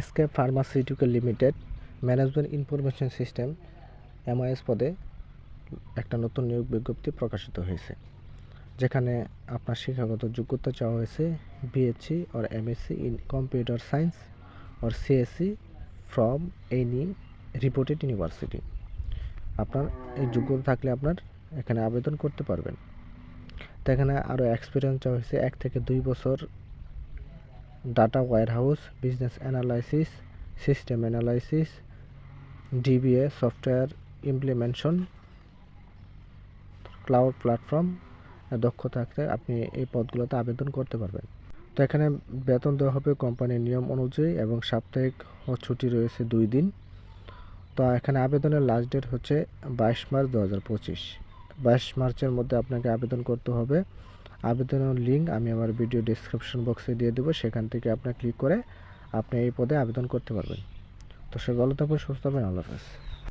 SK pharmaceutical limited management information system MIS পদে একটা নতুন নিয়োগ বিজ্ঞপ্তি প্রকাশিত হয়েছে, যেখানে আপনার শিক্ষাগত যোগ্যতা চাওয়া হয়েছে BSc or MSc in computer science or CSC from any reported university আপনার এই যোগ্যতা থাকলে আপনার এখানে আবেদন করতে পারবেন। তো এখানে আরও এক্সপিরিয়েন্স চাওয়া হয়েছে এক থেকে দুই বছর data warehouse business analysis system analysis DBA software implementation cloud platform দক্ষতা থাকলে আপনি এই পদগুলোতে আবেদন করতে পারবেন। তো এখানে বেতন দেওয়া হবে কোম্পানির নিয়ম অনুযায়ী এবং সাপ্তাহিক ছুটি রয়েছে দুই দিন। তো এখানে আবেদনের লাস্ট ডেট হচ্ছে বাইশ মার্চ দু হাজার পঁচিশ। বাইশ মার্চের মধ্যে আপনাকে আবেদন করতে হবে। আবেদনের লিঙ্ক আমি আমার ভিডিও ডিসক্রিপশন বক্সে দিয়ে দেবো। সেখান থেকে আপনার ক্লিক করে আপনি এই পদে আবেদন করতে পারবেন। তো সে গল্প সুস্থ হবেন আল্লাহ হাফেজ।